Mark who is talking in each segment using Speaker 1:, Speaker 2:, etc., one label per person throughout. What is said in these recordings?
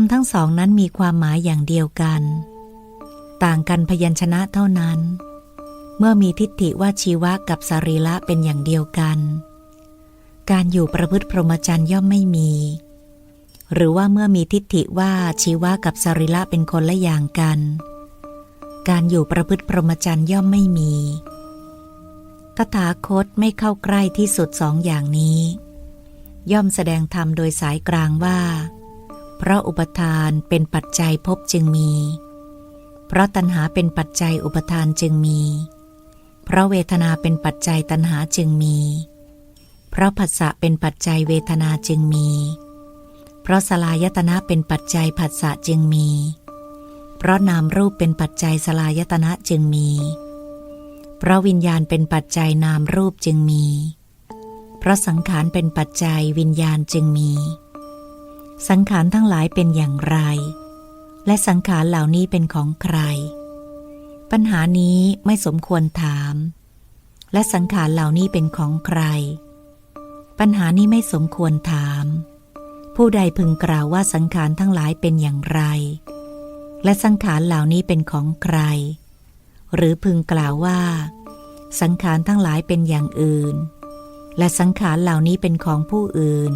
Speaker 1: ำทั้งสองนั้นมีความหมายอย่างเดียวกัน ต่างกันพยัญชนะเท่านั้น เมื่อมีทิฏฐิว่าชีวะกับสรีระเป็นอย่างเดียวกัน การอยู่ประพฤติพรหมจรรย์ย่อมไม่มี หรือว่าเมื่อมีทิฏฐิว่าชีวะกับสรีระเป็นคนละอย่างกัน การอยู่ประพฤติพรหมจรรย์ย่อมไม่มี ตถาคตไม่เข้าใกล้ที่สุดสองอย่างนี้ ย่อมแสดงธรรมโดยสายกลางว่า เพราะอุปทานเป็นปัจจัยภพจึงมี เพราะตัณหาเป็นปัจจัยอุปทานจึงมี เพราะเวทนาเป็นปัจจัยตัณหาจึงมี เพราะผัสสะเป็นปัจจัยเวทนาจึงมี เพราะสลายตนะเป็นปัจจัยผัสสะจึงมี เพราะนามรูปเป็นปัจจัยสลายตนะจึงมี เพราะวิญญาณเป็นปัจจัยนามรูปจึงมี เพราะสังขารเป็นปัจจัยวิญญาณจึงมี สังขารทั้งหลายเป็นอย่างไร และสังขารเหล่านี้เป็นของใคร ปัญหานี้ไม่สมควรถาม และสังขารเหล่านี้เป็นของใคร ปัญหานี้ไม่สมควรถาม ผู้ใดพึงกล่าวว่าสังขารทั้งหลายเป็นอย่างไร และสังขารเหล่านี้เป็นของใคร หรือพึงกล่าวว่า สังขารทั้งหลายเป็นอย่างอื่น และสังขารเหล่านี้เป็นของผู้อื่น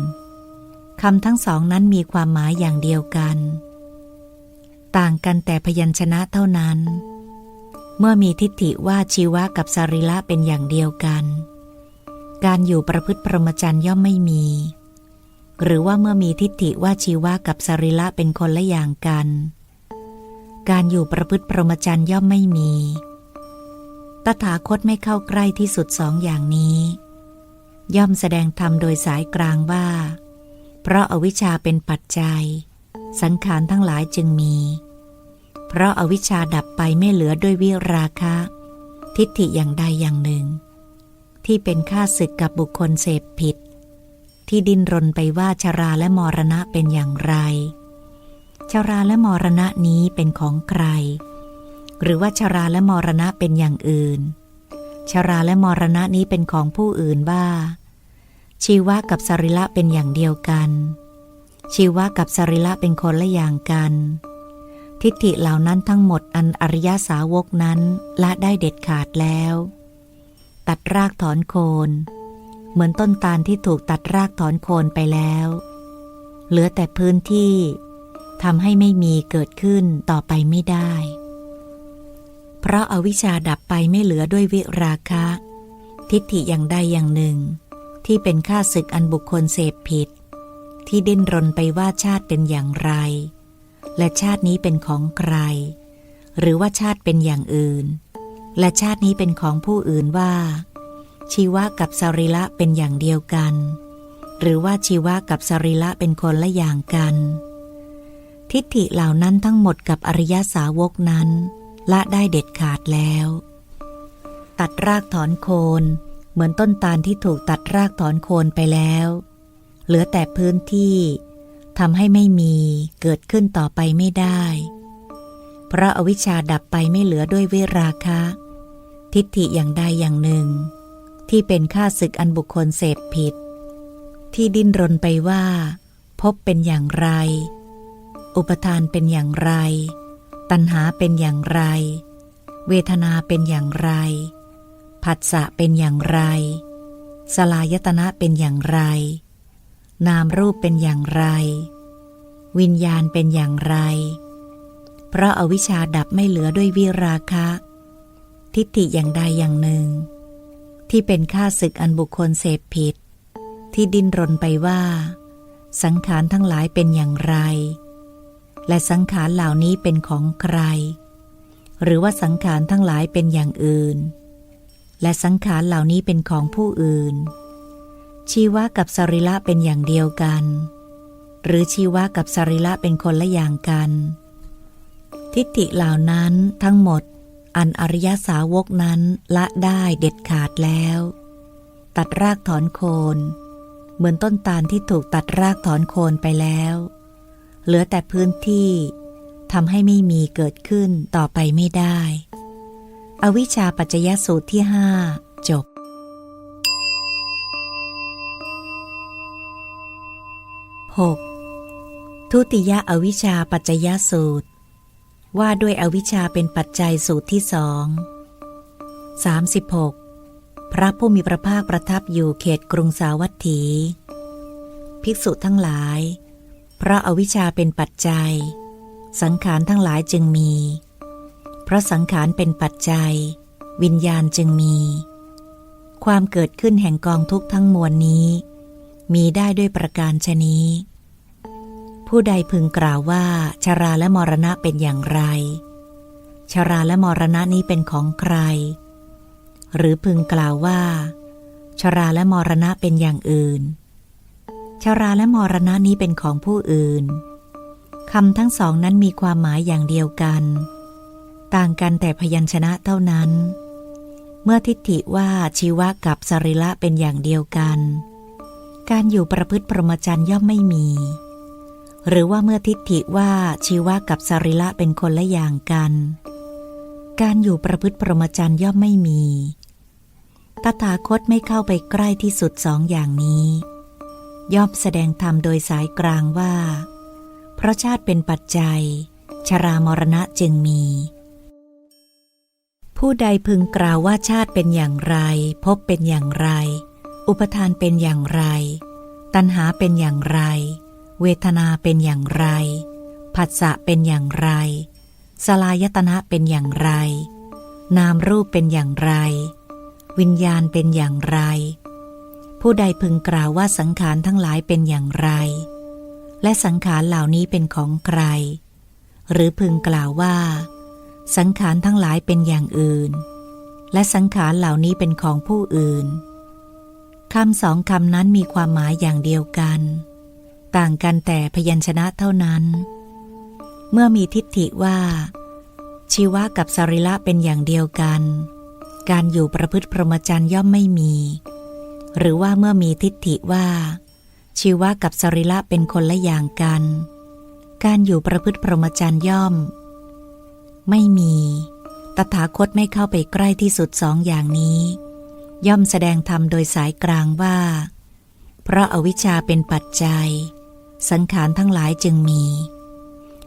Speaker 1: คำทั้งสองนั้นมีความหมายอย่างเดียวกัน ต่างกันแต่พยัญชนะเท่านั้น เมื่อมีทิฏฐิว่าชีวะกับสรีระเป็นอย่างเดียวกัน การอยู่ประพฤติพรหมจรรย์ย่อมไม่มี หรือว่าเมื่อมีทิฏฐิว่าชีวะกับสรีระเป็นคนละอย่างกัน การอยู่ประพฤติพรหมจรรย์ย่อมไม่มี ตถาคตไม่เข้าใกล้ที่สุดสองอย่างนี้ ย่อมแสดงธรรมโดยสายกลางว่า เพราะอาวิชชาเป็นปัจจัย สังขารทั้งหลายจึงมี เพราะอาวิชชาดับไปไม่เหลือด้วยวิราคะ ทิฏฐิอย่างใดอย่างหนึ่ง ที่เป็นค่าศึกกับบุคคลเสพผิด ที่ดิ้นรนไปว่าชาราและมรณะเป็นอย่างไรชาราและมรณะนี้เป็นของใคร หรือว่าชาราและมรณะเป็นอย่างอื่นชาราและมรณะนี้เป็นของผู้อื่นบ้า ชีวะกับสรีระเป็นอย่างเดียวกัน ชีวะกับสรีระเป็นคนละอย่างกัน ทิฏฐิเหล่านั้นทั้งหมดอันอริยสาวกนั้นละได้เด็ดขาดแล้ว ตัดรากถอนโคน เหมือนต้นตาลที่ถูกตัดรากถอนโคนไปแล้ว เหลือแต่พื้นที่ทำให้ไม่มีเกิดขึ้นต่อไปไม่ได้ เพราะอาวิชชาดับไปไม่เหลือด้วยวิราคะ ทิฏฐิอย่างใดอย่างหนึ่ง ที่เป็นค่าศึกอันบุคคลเสพผิด ที่ดิ้นรนไปว่าชาติเป็นอย่างไร และชาตินี้เป็นของใคร หรือว่าชาติเป็นอย่างอื่น และชาตินี้เป็นของผู้อื่นว่า ชีวะกับสรีระเป็นอย่างเดียวกัน หรือว่าชีวะกับสรีระเป็นคนละอย่างกัน ทิฏฐิเหล่านั้นทั้งหมดกับอริยสาวกนั้น ละได้เด็ดขาดแล้ว ตัดรากถอนโคน เหมือนต้นตาลที่ถูกตัดรากถอนโคนไปแล้ว เหลือแต่พื้นที่ทำให้ไม่มีเกิดขึ้นต่อไปไม่ได้ เพราะอาวิชชาดับไปไม่เหลือด้วยเวราคะ ทิฏฐิอย่างใดอย่างหนึ่ง ที่เป็นค่าศึกอันบุคคลเสพผิด ที่ดิ้นรนไปว่า พบเป็นอย่างไร อุปทานเป็นอย่างไร ตัณหาเป็นอย่างไร เวทนาเป็นอย่างไร ผัสสะเป็นอย่างไร สลายตนะเป็นอย่างไร นามรูปเป็นอย่างไร วิญญาณเป็นอย่างไร เพราะอาวิชชาดับไม่เหลือด้วยวิราคะ ทิฏฐิอย่างใดอย่างหนึ่ง ที่เป็นค่าศึกอันบุคคลเสพผิด ที่ดิ้นรนไปว่า สังขารทั้งหลายเป็นอย่างไร และสังขารเหล่านี้เป็นของใคร หรือว่าสังขารทั้งหลายเป็นอย่างอื่น และสังขารเหล่านี้เป็นของผู้อื่น ชีวะกับสรีระเป็นอย่างเดียวกัน หรือชีวะกับสรีระเป็นคนละอย่างกัน ทิฏฐิเหล่านั้นทั้งหมด อันอริยสาวกนั้นละได้เด็ดขาดแล้ว ตัดรากถอนโคน เหมือนต้นตาลที่ถูกตัดรากถอนโคนไปแล้ว เหลือแต่พื้นที่ทำให้ไม่มีเกิดขึ้นต่อไปไม่ได้ อวิชชาปัจจยสูตรที่ห้าจบ 6. ทุติยอวิชชาปัจจยสูตร ว่าด้วยอวิชชาเป็นปัจจัยสูตรที่สอง 36. พระผู้มีพระภาคประทับอยู่เขตกรุงสาวัตถี ภิกษุทั้งหลาย เพราะอาวิชชาเป็นปัจจัย สังขารทั้งหลายจึงมี เพราะสังขารเป็นปัจจัย วิญญาณจึงมี ความเกิดขึ้นแห่งกองทุกทั้งมวลนี้ มีได้ด้วยประการชนี้ ผู้ใดพึงกล่าวว่าชาราและมรณะเป็นอย่างไรชาราและมรณะนี้เป็นของใคร หรือพึงกล่าวว่าชาราและมรณะเป็นอย่างอื่นชาราและมรณะนี้เป็นของผู้อื่นคำทั้งสองนั้นมีความหมายอย่างเดียวกัน ต่างกันแต่พยัญชนะเท่านั้น เมื่อทิฏฐิว่าชีวะกับสรีระเป็นอย่างเดียวกัน การอยู่ประพฤติพรหมจรรย์ย่อมไม่มี หรือว่าเมื่อทิฏฐิว่าชีวะกับสรีระเป็นคนละอย่างกัน การอยู่ประพฤติพรหมจรรย์ย่อมไม่มี ตถาคตไม่เข้าไปใกล้ที่สุดสองอย่างนี้ ย่อมแสดงธรรมโดยสายกลางว่า เพราะชาติเป็นปัจจัย ชรามรณะจึงมี ผู้ใดพึงกล่าวว่าชาติเป็นอย่างไร พบเป็นอย่างไร อุปทานเป็นอย่างไร ตัณหาเป็นอย่างไร เวทนาเป็นอย่างไร ผัสสะเป็นอย่างไร สลายตนะเป็นอย่างไร นามรูปเป็นอย่างไร วิญญาณเป็นอย่างไร ผู้ใดพึงกล่าวว่าสังขารทั้งหลายเป็นอย่างไร และสังขารเหล่านี้เป็นของใคร หรือพึงกล่าวว่า สังขารทั้งหลายเป็นอย่างอื่น และสังขารเหล่านี้เป็นของผู้อื่นคำสองคำนั้นมีความหมายอย่างเดียวกัน ต่างกันแต่พยัญชนะเท่านั้น เมื่อมีทิฏฐิว่า ชีวะกับสรีระเป็นอย่างเดียวกัน การอยู่ประพฤติพรหมจรรย์ย่อมไม่มี หรือว่าเมื่อมีทิฏฐิว่า ชีวะกับสรีระเป็นคนละอย่างกัน การอยู่ประพฤติพรหมจรรย์ย่อม ไม่มี ตถาคตไม่เข้าไปใกล้ที่สุดสองอย่างนี้ ย่อมแสดงธรรมโดยสายกลางว่า เพราะอาวิชชาเป็นปัจจัย สังขารทั้งหลายจึงมี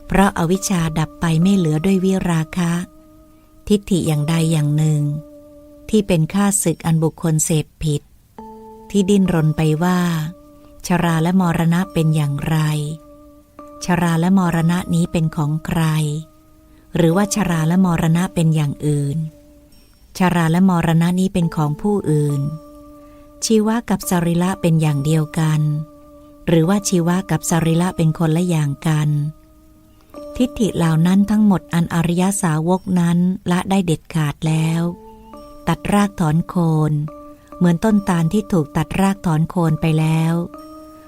Speaker 1: เพราะอาวิชชาดับไปไม่เหลือด้วยวิราคะ ทิฏฐิอย่างใดอย่างหนึ่ง ที่เป็นค่าศึกอันบุคคลเสพผิด ที่ดิ้นรนไปว่า ชราและมรณะเป็นอย่างไร ชราและมรณะนี้เป็นของใคร หรือว่าชราและมรณะเป็นอย่างอื่น ชราและมรณะนี้เป็นของผู้อื่น ชีวะกับสรีระเป็นอย่างเดียวกัน หรือว่าชีวะกับสรีระเป็นคนละอย่างกัน ทิฏฐิเหล่านั้นทั้งหมดอันอริยสาวกนั้นละได้เด็ดขาดแล้ว ตัดรากถอนโคน เหมือนต้นตาลที่ถูกตัดรากถอนโคนไปแล้ว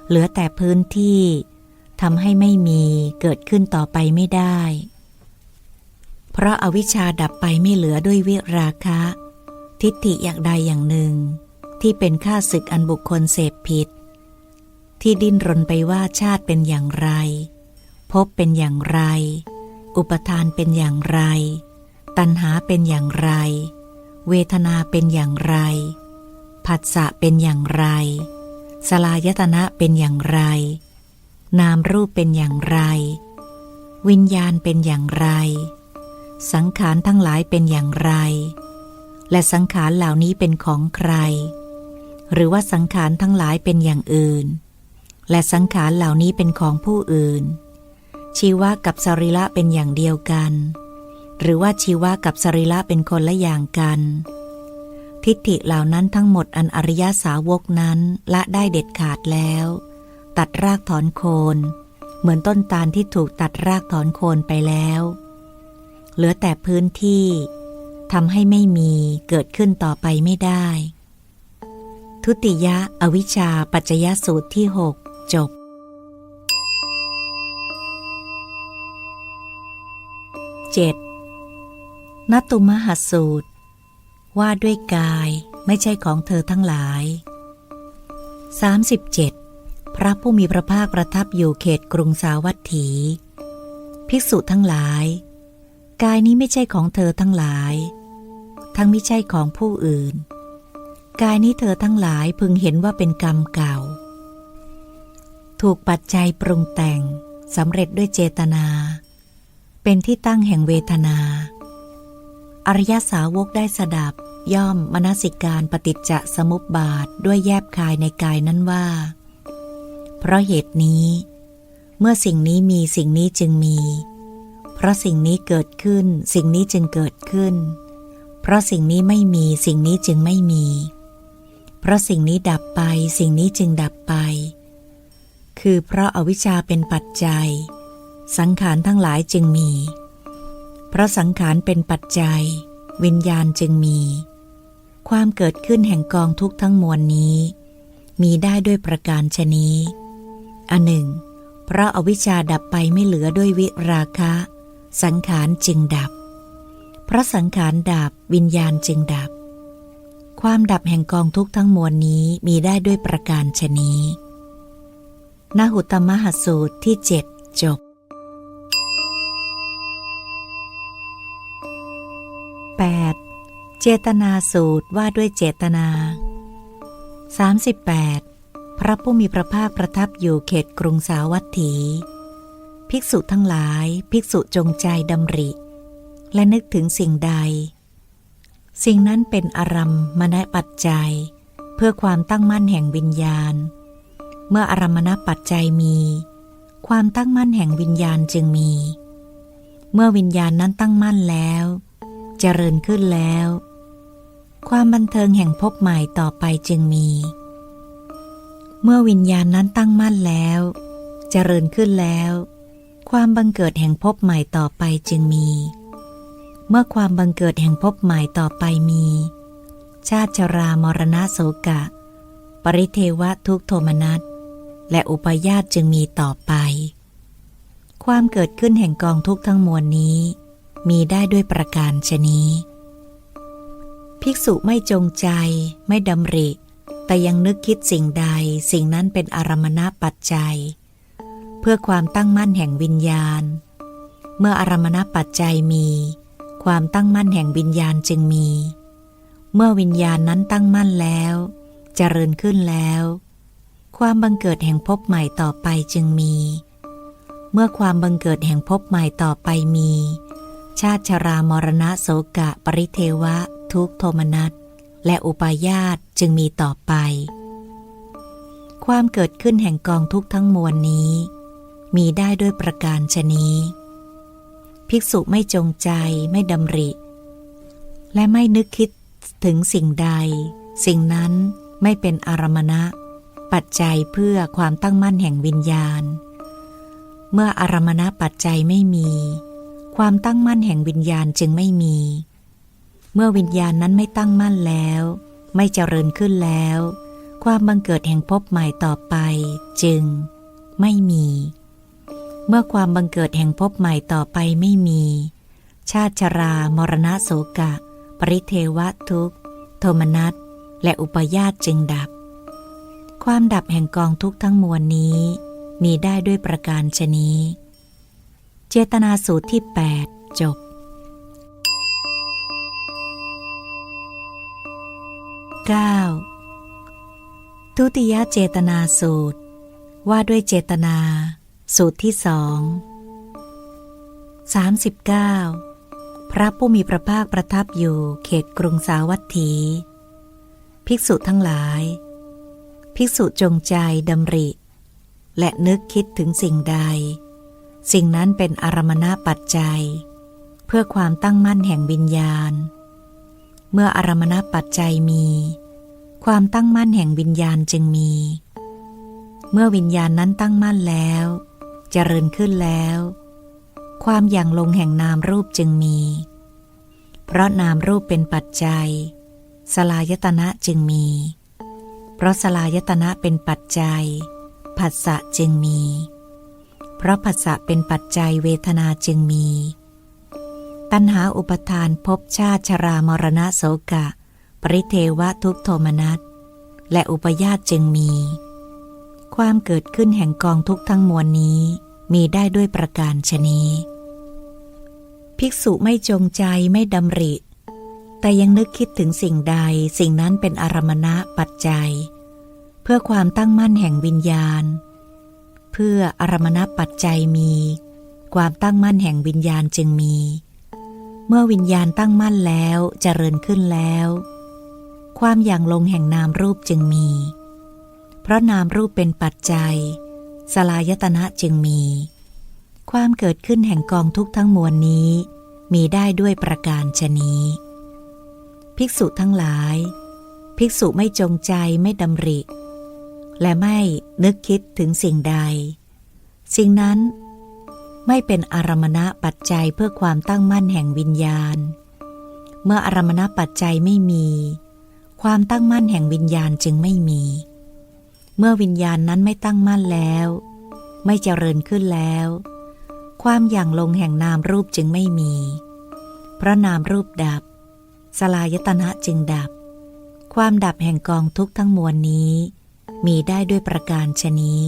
Speaker 1: เหลือแต่พื้นที่ทำให้ไม่มีเกิดขึ้นต่อไปไม่ได้ เพราะอาวิชชาดับไปไม่เหลือด้วยวิราคะ ทิฏฐิอย่างใดอย่างหนึ่ง ที่เป็นค่าศึกอันบุคคลเสพผิด ที่ดิ้นรนไปว่าชาติเป็นอย่างไร พบเป็นอย่างไร อุปทานเป็นอย่างไร ตัณหาเป็นอย่างไร เวทนาเป็นอย่างไร ผัสสะเป็นอย่างไร สลายตนะเป็นอย่างไร นามรูปเป็นอย่างไร วิญญาณเป็นอย่างไร สังขารทั้งหลายเป็นอย่างไร และสังขารเหล่านี้เป็นของใคร หรือว่าสังขารทั้งหลายเป็นอย่างอื่น และสังขารเหล่านี้เป็นของผู้อื่น ชีวะกับสรีระเป็นอย่างเดียวกัน หรือว่าชีวะกับสรีระเป็นคนละอย่างกัน ทิฏฐิเหล่านั้นทั้งหมดอันอริยสาวกนั้นละได้เด็ดขาดแล้ว ตัดรากถอนโคน เหมือนต้นตาลที่ถูกตัดรากถอนโคนไปแล้ว เหลือแต่พื้นที่ทำให้ไม่มีเกิดขึ้นต่อไปไม่ได้ ทุติยะอวิชชาปัจจยสูตรที่หกจบ 7. นัตตุมหสูตร ว่าด้วยกายไม่ใช่ของเธอทั้งหลาย 37. พระผู้มีพระภาคประทับอยู่เขตกรุงสาวัตถี ภิกษุทั้งหลาย กายนี้ไม่ใช่ของเธอทั้งหลาย ทั้งไม่ใช่ของผู้อื่น กายนี้เธอทั้งหลายพึงเห็นว่าเป็นกรรมเก่า ถูกปัจจัยปรุงแต่งสำเร็จด้วยเจตนา เป็นที่ตั้งแห่งเวทนา อริยสาวกได้สดับย่อมมนสิการปฏิจจสมุปบาทด้วยแยบคายในกายนั้นว่า เพราะเหตุนี้ เมื่อสิ่งนี้มีสิ่งนี้จึงมี เพราะสิ่งนี้เกิดขึ้น สิ่งนี้จึงเกิดขึ้น เพราะสิ่งนี้ไม่มี สิ่งนี้จึงไม่มี เพราะสิ่งนี้ดับไป สิ่งนี้จึงดับไป คือเพราะอาวิชชาเป็นปัจจัย สังขารทั้งหลายจึงมี เพราะสังขารเป็นปัจจัย วิญญาณจึงมี ความเกิดขึ้นแห่งกองทุกข์ทั้งมวลนี้ มีได้ด้วยประการชนี้อันหนึ่ง เพราะอาวิชชาดับไปไม่เหลือด้วยวิราคะ สังขารจึงดับเพราะสังขารดับวิญญาณจึงดับ ความดับแห่งกองทุกทั้งมวลนี้มีได้ด้วยประการชนี้นาหุตมหสูตรที่เจ็ดจบ 8. เจตนาสูตรว่าด้วยเจตนา 38. พระผู้มีพระภาคประทับอยู่เขตกรุงสาวัตถี ภิกษุทั้งหลาย ภิกษุจงใจดำริ และนึกถึงสิ่งใด สิ่งนั้นเป็นอารัมมณปัจจัย เพื่อความตั้งมั่นแห่งวิญญาณ เมื่ออารัมมณปัจจัยมี ความตั้งมั่นแห่งวิญญาณจึงมี เมื่อวิญญาณนั้นตั้งมั่นแล้ว เจริญขึ้นแล้ว ความบันเทิงแห่งพบใหม่ต่อไปจึงมี เมื่อวิญญาณนั้นตั้งมั่นแล้ว เจริญขึ้นแล้ว ความบังเกิดแห่งพบใหม่ต่อไปจึงมี เมื่อความบังเกิดแห่งพบใหม่ต่อไปมี ชาติชรามรณะโสกะ ปริเทวะทุกโทมนัสและอุปาญาตจึงมีต่อไป ความเกิดขึ้นแห่งกองทุกข์ทั้งมวลนี้ มีได้ด้วยประการชนี้ ภิกษุไม่จงใจ ไม่ดำริ แต่ยังนึกคิดสิ่งใดสิ่งนั้นเป็นอารมณปัจจัย เพื่อความตั้งมั่นแห่งวิญญาณ เมื่ออารมณปัจจัยมี ความตั้งมั่นแห่งวิญญาณจึงมี เมื่อวิญญาณนั้นตั้งมั่นแล้วเจริญขึ้นแล้ว ความบังเกิดแห่งภพใหม่ต่อไปจึงมี เมื่อความบังเกิดแห่งภพใหม่ต่อไปมี ชาติชรามรณะโสกะ ปริเทวะ ทุกโทมนัสและอุปาญาตจึงมีต่อไป ความเกิดขึ้นแห่งกองทุกทั้งมวลนี้ มีได้ด้วยประการชนี้ ภิกษุไม่จงใจไม่ดำริ และไม่นึกคิดถึงสิ่งใด สิ่งนั้นไม่เป็นอารมณะ ปัจจัยเพื่อความตั้งมั่นแห่งวิญญาณ เมื่ออารมณะปัจจัยไม่มี ความตั้งมั่นแห่งวิญญาณจึงไม่มี เมื่อวิญญาณนั้นไม่ตั้งมั่นแล้ว ไม่เจริญขึ้นแล้ว ความบังเกิดแห่งภพใหม่ต่อไปจึงไม่มี เมื่อความบังเกิดแห่งภพใหม่ต่อไปไม่มี ชาติชรามรณะโสกะ ปริเทวะทุกโทมนัสและอุปาญาตจึงดับ ความดับแห่งกองทุกทั้งมวลนี้ มีได้ด้วยประการชนี้ เจตนาสูตรที่ 8 จบ 9. ทุติยเจตนาสูตร ว่าด้วยเจตนา สูตรที่สอง 39. พระผู้มีพระภาคประทับอยู่เขตกรุงสาวัตถี ภิกษุทั้งหลาย ภิกษุจงใจดำริ และนึกคิดถึงสิ่งใด สิ่งนั้นเป็นอารมณปัจจัย เพื่อความตั้งมั่นแห่งวิญญาณ เมื่ออารมณปัจจัยมี ความตั้งมั่นแห่งวิญญาณจึงมี เมื่อวิญญาณนั้นตั้งมั่นแล้ว เจริญขึ้นแล้ว ความอย่างลงแห่งนามรูปจึงมี เพราะนามรูปเป็นปัจจัย สลายตนะจึงมี เพราะสลายตนะเป็นปัจจัย ผัสสะจึงมี เพราะผัสสะเป็นปัจจัยเวทนาจึงมี ตัณหาอุปทานภพชาติชรามรณะโสกะ ปริเทวะทุกโทมนัสและอุปยาตจึงมี ความเกิดขึ้นแห่งกองทุกทั้งมวลนี้มีได้ด้วยประการชนีภิกษุไม่จงใจไม่ดำริ แต่ยังนึกคิดถึงสิ่งใดสิ่งนั้นเป็นอารมณะปัจจัย เพื่อความตั้งมั่นแห่งวิญญาณ เพื่ออารมณะปัจจัยมี ความตั้งมั่นแห่งวิญญาณจึงมี เมื่อวิญญาณตั้งมั่นแล้วเจริญขึ้นแล้ว ความอย่างลงแห่งนามรูปจึงมี เพราะนามรูปเป็นปัจจัย สลายตนะจึงมี ความเกิดขึ้นแห่งกองทุกทั้งมวลนี้ มีได้ด้วยประการชนี้ ภิกษุทั้งหลาย ภิกษุไม่จงใจไม่ดำริ และไม่นึกคิดถึงสิ่งใด สิ่งนั้นไม่เป็นอารมณะปัจจัยเพื่อความตั้งมั่นแห่งวิญญาณ เมื่ออารมณะปัจจัยไม่มี ความตั้งมั่นแห่งวิญญาณจึงไม่มี เมื่อวิญญาณนั้นไม่ตั้งมั่นแล้ว ไม่เจริญขึ้นแล้ว ความอย่างลงแห่งนามรูปจึงไม่มีเพราะนามรูปดับ สลายตนะจึงดับ ความดับแห่งกองทุกทั้งมวลนี้ มีได้ด้วยประการชนี้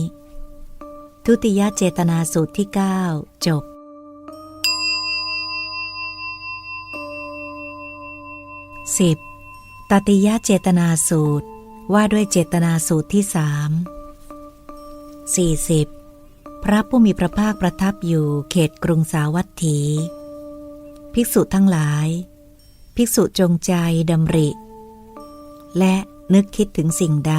Speaker 1: ทุติยเจตนาสูตรที่ 9 จบ 10. ตติยเจตนาสูตร ว่าด้วยเจตนาสูตรที่สาม 40. พระผู้มีพระภาคประทับอยู่เขตกรุงสาวัตถี ภิกษุทั้งหลาย ภิกษุจงใจดำริ และนึกคิดถึงสิ่งใด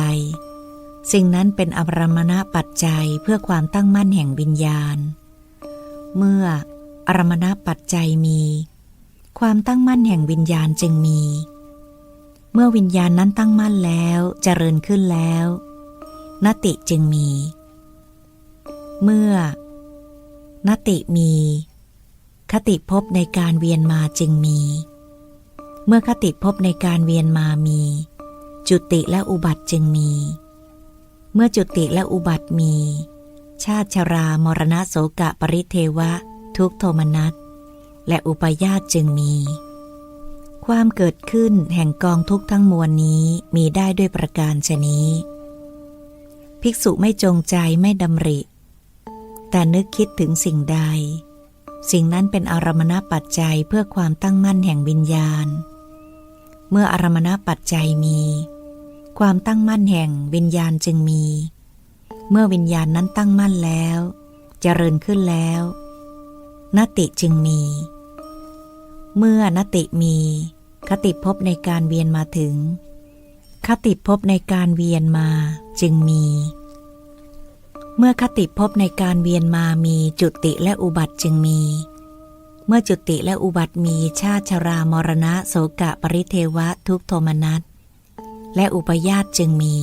Speaker 1: สิ่งนั้นเป็นอภรมณปัจจัยเพื่อความตั้งมั่นแห่งวิญญาณ เมื่ออารมณปัจจัยมี ความตั้งมั่นแห่งวิญญาณจึงมี เมื่อวิญญาณนั้นตั้งมั่นแล้วเจริญขึ้นแล้วนติจึงมี เมื่อนติมี คติภพในการเวียนมาจึงมี เมื่อคติภพในการเวียนมามี จุติและอุบัติจึงมี เมื่อจุติและอุบัติมี ชาติชรามรณะโสกะปริเทวะ ทุกโทมนัสและอุปยาตจึงมี ความเกิดขึ้นแห่งกองทุกข์ทั้งมวลนี้มีได้ด้วยประการชนี้ ภิกษุไม่จงใจไม่ดำริ แต่นึกคิดถึงสิ่งใด สิ่งนั้นเป็นอารมณปัจจัยเพื่อความตั้งมั่นแห่งวิญญาณ เมื่ออารมณปัจจัยมี ความตั้งมั่นแห่งวิญญาณจึงมี เมื่อวิญญาณนั้นตั้งมั่นแล้วเจริญขึ้นแล้วนติจึงมีเมื่อนติมี คติภพในการเวียนมาถึง คติภพในการเวียนมาจึงมี เมื่อคติภพในการเวียนมามีจุติและอุบัติจึงมี เมื่อจุติและอุบัติมีชาติชรามรณะโสกะปริเทวะทุกโทมนัสและอุปยาตจึงมี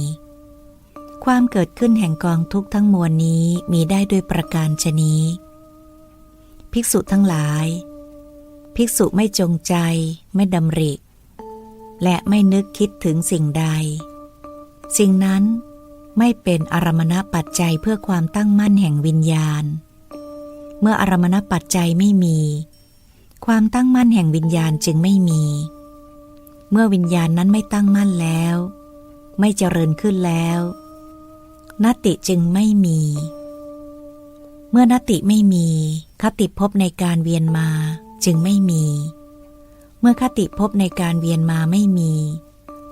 Speaker 1: ความเกิดขึ้นแห่งกองทุกทั้งมวลนี้มีได้ด้วยประการชนี้ ภิกษุทั้งหลาย ภิกษุไม่จงใจไม่ดำริ และไม่นึกคิดถึงสิ่งใด สิ่งนั้นไม่เป็นอารมณปัจจัยเพื่อความตั้งมั่นแห่งวิญญาณ เมื่ออารมณปัจจัยไม่มี ความตั้งมั่นแห่งวิญญาณจึงไม่มี เมื่อวิญญาณนั้นไม่ตั้งมั่นแล้ว ไม่เจริญขึ้นแล้วนติจึงไม่มี เมื่อนติไม่มีคติภพในการเวียนมา จึงไม่มี เมื่อคติภพในการเวียนมาไม่มี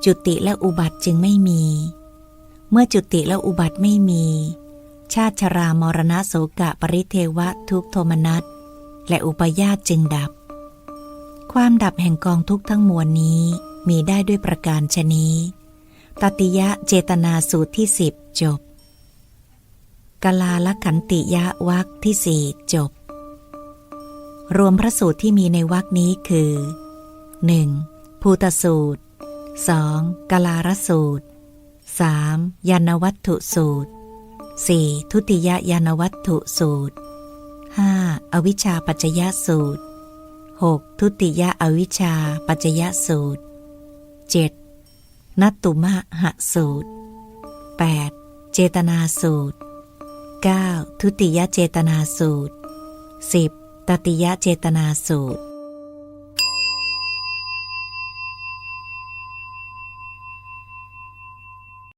Speaker 1: จุติและอุบัติจึงไม่มี เมื่อจุติและอุบัติไม่มี ชาติชรามรณะโสกะปริเทวะทุกโทมนัสและอุปยาตจึงดับ ความดับแห่งกองทุกทั้งมวลนี้มีได้ด้วยประการชนี้ตติยะเจตนาสูตรที่สิบจบกลาลขันติยะวักที่สี่จบ รวมพระสูตรที่มีในวักนี้คือ 1. ภูตสูตร 2. กลารสูตร 3. ยานวัตถุสูตร 4. ทุติยยานวัตถุสูตร 5. อวิชชาปัจจยสูตร 6. ทุติยอวิชชาปัจจยสูตร 7. นัตตุมะหะสูตร 8. เจตนาสูตร 9. ทุติยเจตนาสูตร 10. ตติยเจตนาสูตร